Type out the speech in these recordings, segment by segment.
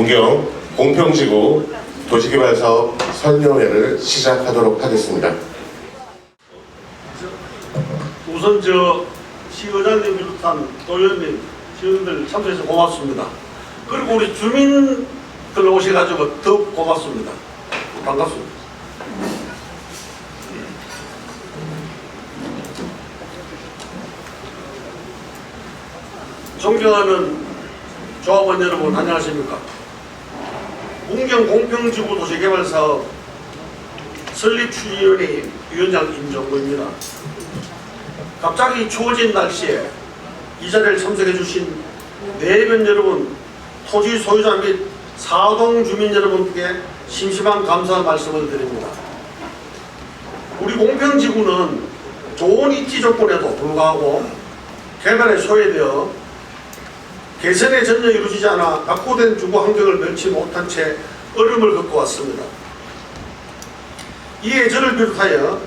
문경 공평지구 도시개발사업 설명회를 시작하도록 하겠습니다. 우선 저 시의장님 비롯한 도의원님, 시의원들 참석해서 고맙습니다. 그리고 우리 주민들 오셔가지고 더 고맙습니다. 반갑습니다. 존경하는 조합원 여러분 안녕하십니까? 문경 공평지구 도시개발사업 설립추진위원회 위원장 임정구입니다. 갑자기 추워진 날씨에 이 자리를 참석해 주신 내변 여러분, 토지 소유자 및 사동 주민 여러분께 심심한 감사 말씀을 드립니다. 우리 공평지구는 좋은 입지 조건에도 불구하고 개발에 소외되어 개선의 전혀 이루어지지 않아 낙후된 주거 환경을 면치 못한 채 어려움을 겪고 왔습니다. 이에 저를 비롯하여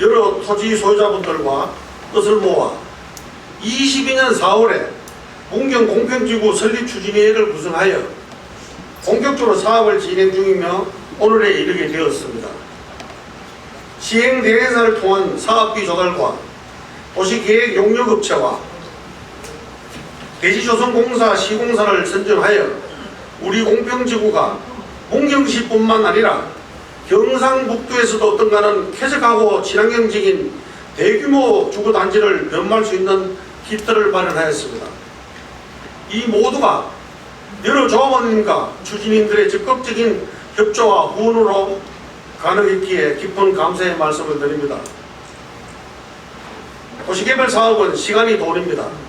여러 토지 소유자분들과 뜻을 모아 22년 4월에 문경 공평지구 설립 추진회의를 구성하여 본격적으로 사업을 진행 중이며 오늘에 이르게 되었습니다. 시행 대행사를 통한 사업비 조달과 도시계획 용역업체와 대지조선공사 시공사를 선정하여 우리 공평지구가 문경시뿐만 아니라 경상북도에서도 어떤 가는 쾌적하고 친환경적인 대규모 주거단지를 변모할 수 있는 깃들을 마련하였습니다. 이 모두가 여러 조합원님과 추진인들의 적극적인 협조와 후원으로 가능했기에 깊은 감사의 말씀을 드립니다. 도시개발 사업은 시간이 돈입니다.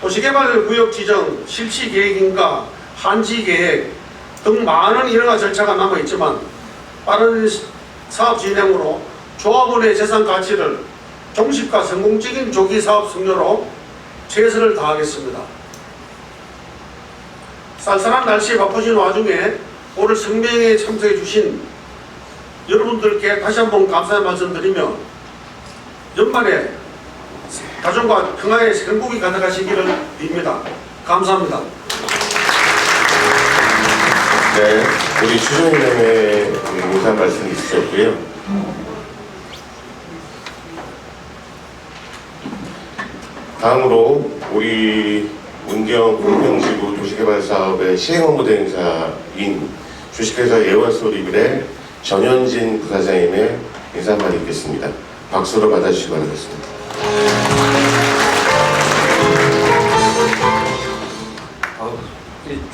도시개발 구역 지정, 실시 계획인가, 한지 계획 등 많은 일화 절차가 남아 있지만 빠른 사업 진행으로 조합원의 재산 가치를 종식과 성공적인 조기 사업 승려로 최선을 다하겠습니다. 쌀쌀한 날씨에 바쁘신 와중에 오늘 성명에 참석해 주신 여러분들께 다시 한번 감사의 말씀 드리며 연말에 가정과 평화의 행복이 가득하시기를 빕니다. 감사합니다. 네, 우리 추정위원회 인사 말씀 있으셨고요. 다음으로 우리 문경 공평지구 도시개발 사업의 시행업무 대 행사인 주식회사 예월소리빌의 전현진 부사장님의 인사 한마디 있겠습니다. 박수로 받아주시기 바라겠습니다.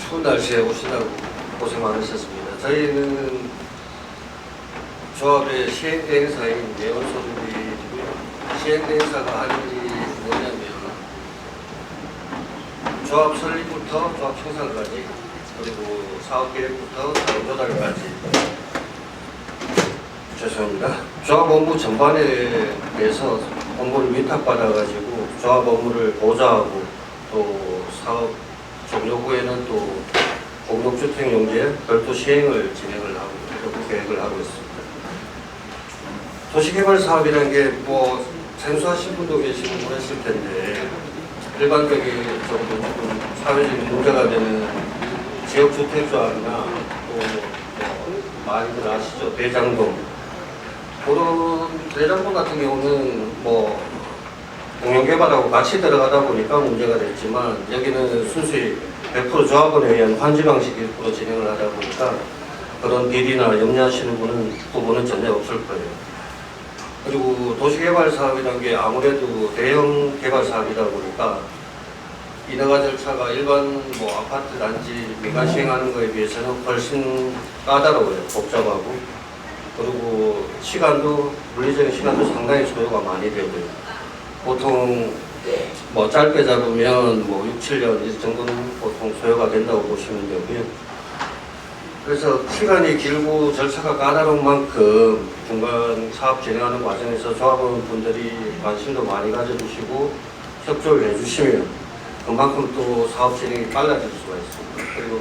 추운 날씨에 오시다고 고생 많으셨습니다. 저희는 조합의 시행대 행사인 예원소득이고요. 시행대 행사가 할 일이 뭐냐면 조합 설립부터 조합 청산까지 그리고 사업계획부터 사업 조달까지 죄송합니다. 조합 업무 전반에 대해서 업무를 위탁받아가지고 조합 업무를 보좌하고 또 사업 종료 후에는 또 공동주택 용지에 별도 시행을 진행을 하고 이렇게 계획을 하고 있습니다. 도시개발 사업이라는 게뭐 생소하신 분도 계시고 그랬을 텐데 일반적인 조금 사회적인 문제가 되는 지역주택조합이나 또뭐 많이들 아시죠 대장동 그런 대장동 같은 경우는 뭐 공영개발하고 같이 들어가다 보니까 문제가 됐지만 여기는 순수히 100% 조합원에 의한 환지 방식으로 진행을 하다 보니까 그런 비리나 염려하시는 분은 부분은 전혀 없을 거예요. 그리고 도시개발 사업이라는 게 아무래도 대형 개발 사업이다 보니까 인허가 절차가 일반 뭐 아파트 단지 민간 시행하는 거에 비해서는 훨씬 까다로워요. 복잡하고 그리고 시간도 물리적인 시간도 상당히 소요가 많이 되고요. 보통 뭐 짧게 잡으면 뭐 6, 7년 이 정도는 보통 소요가 된다고 보시면 되고요. 그래서 시간이 길고 절차가 까다로운 만큼 중간 사업 진행하는 과정에서 조합원 분들이 관심도 많이 가져주시고 협조를 해주시면 그만큼 또 사업 진행이 빨라질 수가 있습니다. 그리고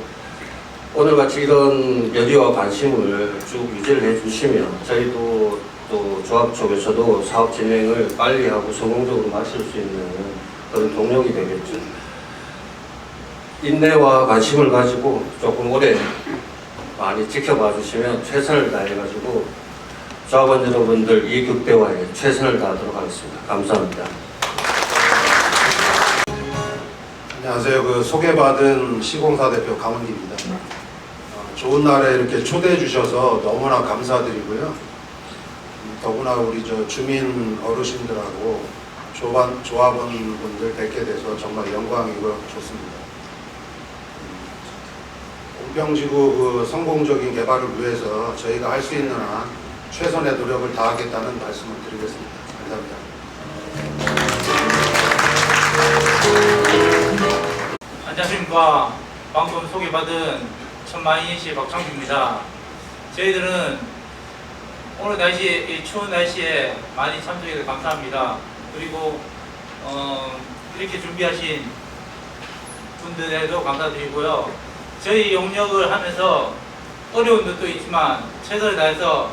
오늘 같이 이런 열의와 관심을 쭉 유지를 해주시면 저희도 또 조합 쪽에서도 사업 진행을 빨리 하고 성공적으로 마칠 수 있는 그런 동력이 되겠죠. 인내와 관심을 가지고 조금 오래 많이 지켜봐 주시면 최선을 다해가지고 조합원 여러분들 이 극대화에 최선을 다하도록 하겠습니다. 감사합니다. 안녕하세요. 그 소개받은 시공사 대표 강원기입니다. 어, 좋은 날에 이렇게 초대해 주셔서 너무나 감사드리고요. 음, 더구나 우리 저 주민 어르신들하고 조합, 조합원 분들 뵙게 돼서 정말 영광이고 좋습니다. 음, 공평지구 그 성공적인 개발을 위해서 저희가 할 수 있는 한 최선의 노력을 다하겠다는 말씀을 드리겠습니다. 감사합니다. 안녕하십니까. 방금 소개받은 천마인시 박창규입니다. 저희들은 오늘 날씨에, 이 추운 날씨에 많이 참석해서 감사합니다. 그리고, 어, 이렇게 준비하신 분들에도 감사드리고요. 저희 용역을 하면서 어려운 것도 있지만 최선을 다해서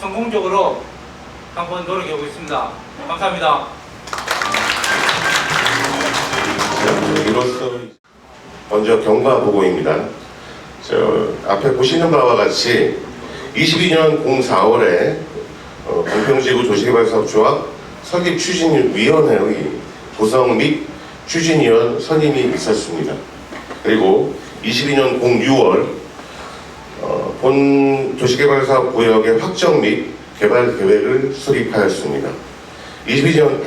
성공적으로 한번 노력해 보겠습니다. 감사합니다. 이로써 먼저 경과 보고입니다. 저 앞에 보시는 바와 같이 22년 04월에 어, 공평지구 도시개발사업조합 설립 추진위원회의 구성 및 추진위원 선임이 있었습니다. 그리고 22년 06월 어, 본 도시개발사업 구역의 확정 및 개발 계획을 수립하였습니다. 22년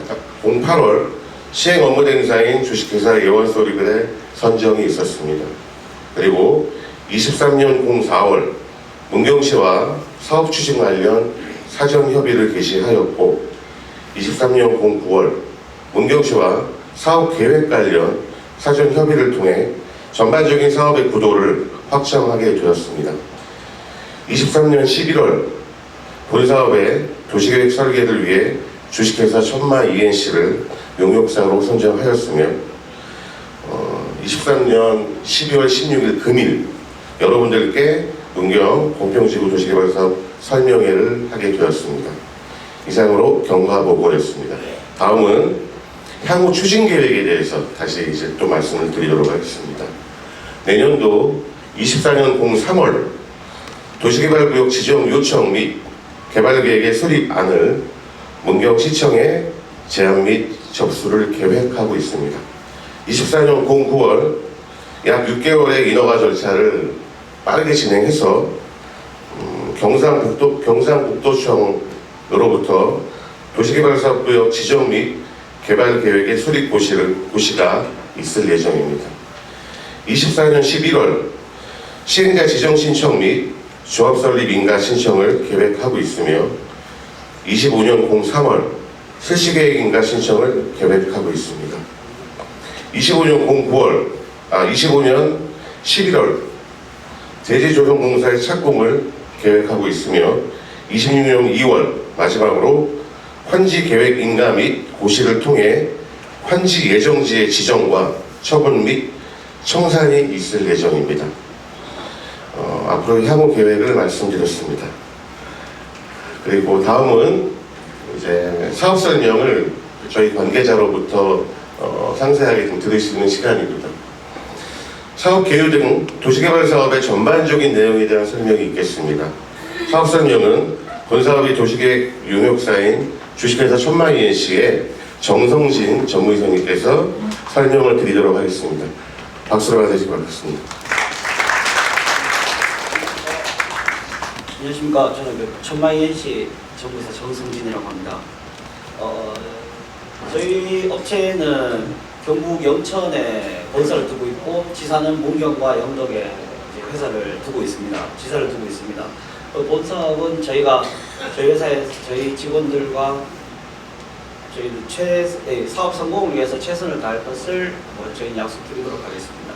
08월 시행 업무 대행사인 주식회사 예원 소리글의 선정이 있었습니다. 그리고 23년 04월 문경시와 사업 추진 관련 사전 협의를 개시하였고 23년 09월 문경시와 사업 계획 관련 사전 협의를 통해 전반적인 사업의 구도를 확정하게 되었습니다. 23년 11월 본사업의 도시계획 설계를 위해 주식회사 천마 ENC를 용역사로 선정하였으며 어, 23년 12월 16일 금일 여러분들께 문경 공평지구 도시개발사업 설명회를 하게 되었습니다. 이상으로 경과 보고였습니다. 다음은 향후 추진 계획에 대해서 다시 이제 또 말씀을 드리도록 하겠습니다. 내년도 24년 03월 도시개발구역 지정 요청 및 개발계획의 수립안을 문경시청에 제안 및 접수를 계획하고 있습니다. 24년 09월 약 6개월의 인허가 절차를 빠르게 진행해서 음, 경상북도 경상북도청으로부터 도시개발사업구역 지정 및 개발 계획의 수립 고시를 고시가 있을 예정입니다. 24년 11월 시행자 지정 신청 및 조합 설립 인가 신청을 계획하고 있으며 25년 03월 실시계획 인가 신청을 계획하고 있습니다. 25년 09월, 아 25년 11월 대지조성공사의 착공을 계획하고 있으며 26년 2월 마지막으로 환지 계획 인가 및 고시를 통해 환지 예정지의 지정과 처분 및 청산이 있을 예정입니다. 어, 앞으로 향후 계획을 말씀드렸습니다. 그리고 다음은 이제 사업 설명을 저희 관계자로부터 어, 상세하게 좀 들을 수 있는 시간입니다. 사업 계획 등 도시개발 사업의 전반적인 내용에 대한 설명이 있겠습니다. 사업 설명은 본사업의 도시계획 용역사인 주식회사 천마이엔씨의 정성진 전무이사님께서 설명을 드리도록 하겠습니다. 박수로 맞으시기 바랍니다. 안녕하십니까. 저는 그 천마이엔시 정부사 정승진이라고 합니다. 어, 저희 업체는 경북 영천에 본사를 두고 있고 지사는 문경과 영덕에 회사를 두고 있습니다. 지사를 두고 있습니다. 어, 본사업은 저희가 저희 회사에 저희 직원들과 저희 최 예, 사업 성공을 위해서 최선을 다할 것을 뭐 저희 약속드리도록 하겠습니다.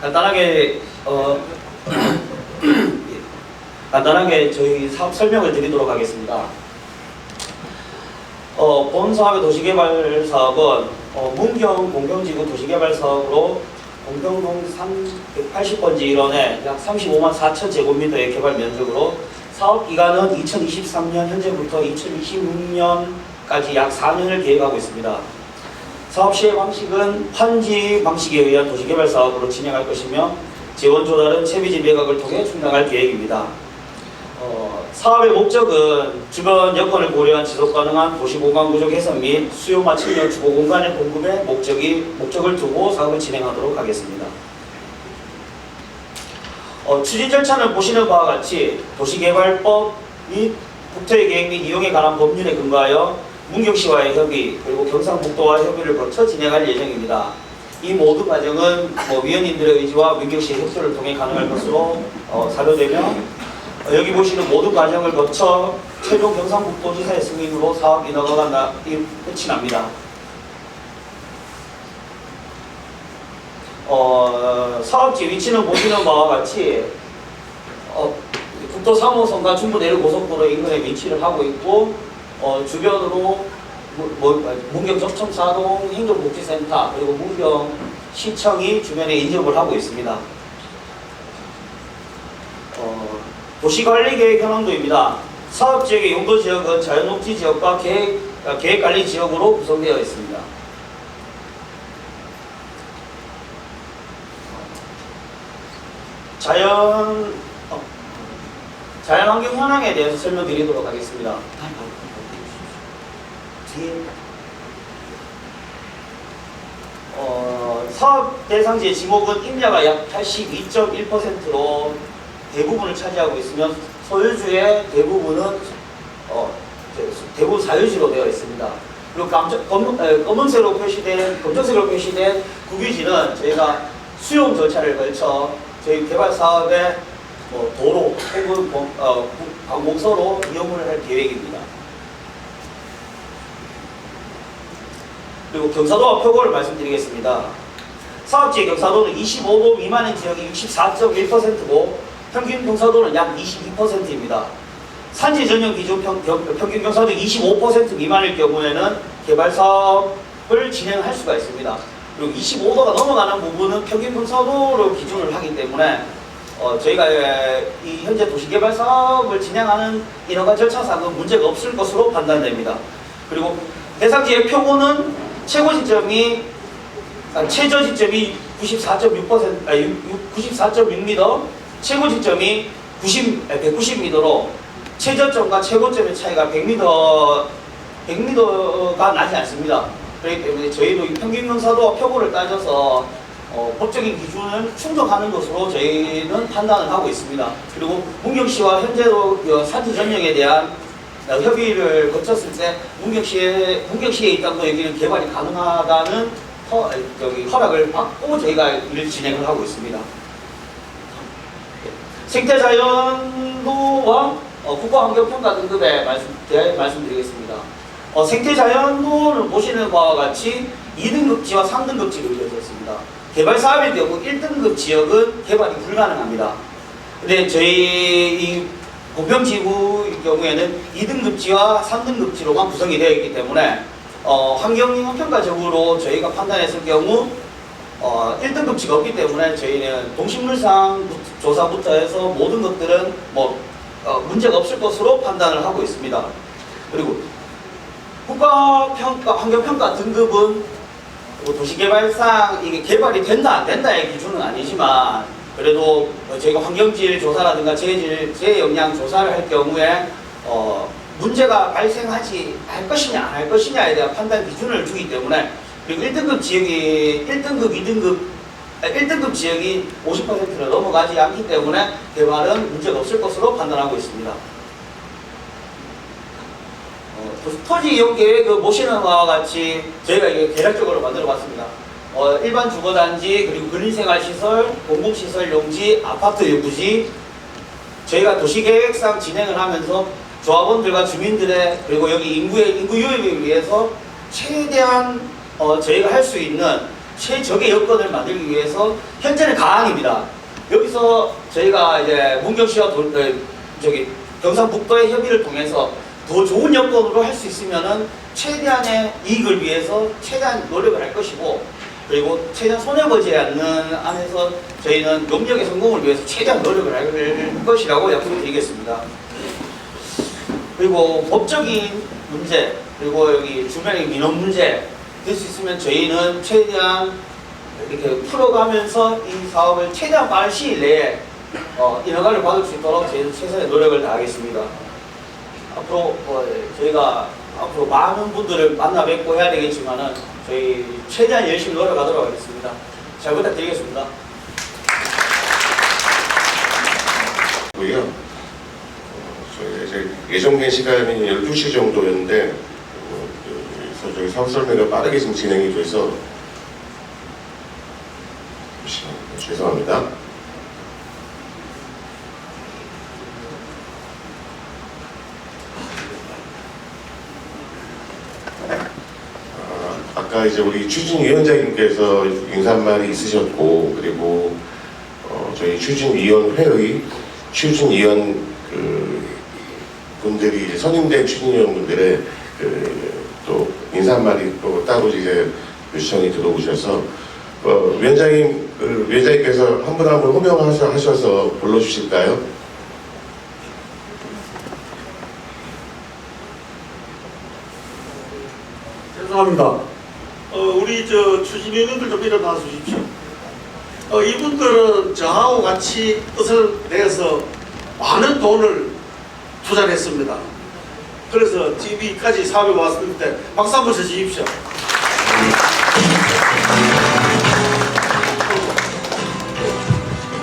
간단하게 어, 간단하게 저희 사업 설명을 드리도록 하겠습니다. 어, 본 사업의 도시개발 사업은 어, 문경 공경지구 도시개발 사업으로 공평동 380번지 일원에 약 35만 4천 제곱미터의 개발 면적으로 사업 기간은 2023년 현재부터 2026년까지 약 4년을 계획하고 있습니다. 사업 시행 방식은 환지 방식에 의한 도시개발 사업으로 진행할 것이며 재원 조달은 채비지 매각을 통해 충당할 계획입니다. 어, 사업의 목적은 주변 여건을 고려한 지속 가능한 도시 공간 구조 개선 및 수요 맞춤형 주거 공간의 공급에 목적이 목적을 두고 사업을 진행하도록 하겠습니다. 어, 추진 절차는 보시는 바와 같이 도시개발법 및 국토의 계획 및 이용에 관한 법률에 근거하여 문경시와의 협의 그리고 경상북도와 협의를 거쳐 진행할 예정입니다. 이 모든 과정은 뭐 위원님들의 의지와 문경시의 협조를 통해 가능할 것으로 어, 사료되며 어, 여기 보시는 모든 과정을 거쳐 최종 경상북도지사의 승인으로 사업 인허가가 나, 이- 끝이 납니다. 어, 사업지 위치는 보시는 바와 같이 어, 국도 3호선과 중부 내륙 고속도로 인근에 위치를 하고 있고 어, 주변으로 무- 뭐, 문경 접촉사동 행정복지센터 그리고 문경 시청이 주변에 인접을 하고 있습니다. 어, 도시관리계획 현황도입니다. 사업지역의 용도 지역은 자연녹지 지역과 계획, 아, 계획관리 지역으로 구성되어 있습니다. 자연 어, 자연환경 현황에 대해서 설명드리도록 하겠습니다. 어, 사업 대상지의 지목은 임야가 약 82.1%로 대부분을 차지하고 있으며 소유주의 대부분은 어, 대부분 사유지로 되어 있습니다. 그리고 감정, 검, 에, 검은색으로 표시된 검정색으로 표시된 국유지는 저희가 수용 절차를 걸쳐 저희 개발 사업의 뭐 도로 혹은 공- 어, 구- 관공서로 이용을 할 계획입니다. 그리고 경사도와 표고를 말씀드리겠습니다. 사업지의 경사도는 25도 미만의 지역이 64.1%고 평균 경사도는 약 22%입니다. 산지 전용 기준 평, 경- 평균 경사도 25% 미만일 경우에는 개발 사업을 진행할 수가 있습니다. 그리고 25도가 넘어가는 부분은 평균 경사도로 기준을 하기 때문에 어, 저희가 에, 이 현재 도시개발 사업을 진행하는 인허가 절차상은 문제가 없을 것으로 판단됩니다. 그리고 대상지의 표고는 최고 지점이 아, 최저 지점이 94.6% 아, 94.6m, 최고 지점이 90 190m로 최저점과 최고점의 차이가 100m 100m가 나지 않습니다. 그렇기 때문에 저희도 이 평균 경사도와 표고를 따져서 어, 법적인 기준을 충족하는 것으로 저희는 판단을 하고 있습니다. 그리고 문경시와 현재도 그 산지 전역에 대한 어, 협의를 거쳤을 때 문경시에 문경시에 이 땅도 여기는 개발이 가능하다는 허, 저기 허락을 받고 저희가 일 진행을 하고 있습니다. 생태자연도와 어, 국가환경평가 등급에 말씀, 대해 말씀드리겠습니다. 어, 생태자연도를 보시는 바와 같이 2등급지와 3등급지로 이루어졌습니다. 개발 사업의 경우 1등급 지역은 개발이 불가능합니다. 근데 저희 이 공평지구의 경우에는 2등급지와 3등급지로만 구성이 되어 있기 때문에 어, 환경평가적으로 저희가 판단했을 경우 어, 1등급지가 없기 때문에 저희는 동식물상 조사부터 해서 모든 것들은 뭐 어, 문제가 없을 것으로 판단을 하고 있습니다. 그리고 국가평가, 환경평가 등급은 뭐 도시개발상 이게 개발이 된다 안 된다의 기준은 아니지만 그래도 어, 저희가 환경질 조사라든가 재질 재영향 조사를 할 경우에 어, 문제가 발생하지 할 것이냐 안 할 것이냐에 대한 판단 기준을 두기 때문에 그리고 1등급 지역이 1등급, 2등급 1등급 지역이 50%를 넘어가지 않기 때문에 개발은 문제가 없을 것으로 판단하고 있습니다. 어, 그 토지 이용 계획을 보시는 바와 같이 저희가 이게 계략적으로 만들어 봤습니다. 어, 일반 주거단지 그리고 근린생활시설, 공공시설 용지, 아파트 유부지 저희가 도시계획상 진행을 하면서 조합원들과 주민들의 그리고 여기 인구의 인구 유입을 위해서 최대한 어, 저희가 할 수 있는 최적의 여건을 만들기 위해서 현재는 가항입니다. 여기서 저희가 이제 문경시와 도, 어, 저기 경상북도의 협의를 통해서 더 좋은 여건으로 할 수 있으면은 최대한의 이익을 위해서 최대한 노력을 할 것이고 그리고 최대한 손해보지 않는 안에서 저희는 용역의 성공을 위해서 최대한 노력을 할 것이라고 약속을 드리겠습니다. 그리고 법적인 문제 그리고 여기 주변의 민원 문제 될 수 있으면 저희는 최대한 이렇게 풀어가면서 이 사업을 최대한 빠른 시일 내에 어, 인허가를 받을 수 있도록 저희는 최선의 노력을 다하겠습니다. 앞으로 어, 저희가 앞으로 많은 분들을 만나 뵙고 해야 되겠지만은 저희 최대한 열심히 노력하도록 하겠습니다. 잘 부탁드리겠습니다. 어, 이제 예정된 시간이 12시 정도였는데 저희 사업 설명회가 빠르게 진행이 돼서 잠시만요. 죄송합니다. 아, 아까 이제 우리 추진위원장님께서 인사 한 말이 있으셨고 그리고 어, 저희 추진위원회의 추진위원 그 분들이 선임된 추진위원 분들의 그또 인사 한 마디 또 따로 이제 요청이 들어오셔서 어, 위원장님 그 위원장님께서 한 분 한 분 호명하셔서 불러주실까요? 죄송합니다. 어, 우리 저 추진위원님들 좀 일어나 주십시오. 어, 이분들은 저하고 같이 뜻을 내서 많은 돈을 투자를 했습니다. 그래서 TV까지 사업에 왔을 때 박수 한번 쳐주십시오.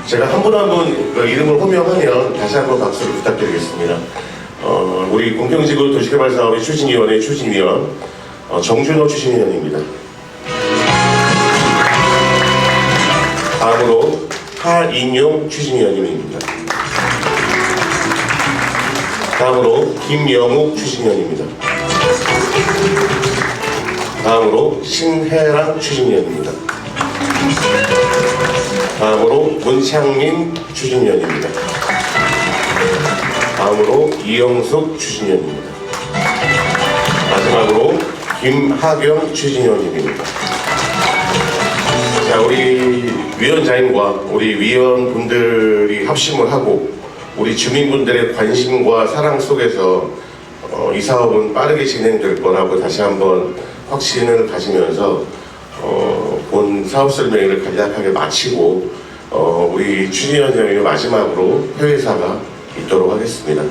제가 한 분 한분 그 이름을 호명하면 다시 한번 박수를 부탁드리겠습니다. 어, 우리 공평지구 도시개발 사업의 추진위원회 추진위원 어, 정준호 추진위원입니다. 다음으로 하인용 추진위원님입니다. 다음으로 김영욱 추진위원입니다. 다음으로 신혜랑 추진위원입니다. 다음으로 문창민 추진위원입니다. 다음으로 이영숙 추진위원입니다. 마지막으로 김하경 추진위원님입니다. 자, 우리 위원장님과 우리 위원분들이 합심을 하고 우리 주민분들의 관심과 사랑 속에서 어, 이 사업은 빠르게 진행될 거라고 다시 한번 확신을 가지면서 어, 본 사업 설명회를 간략하게 마치고 어, 우리 추진위원장님 마지막으로 회의사가 있도록 하겠습니다.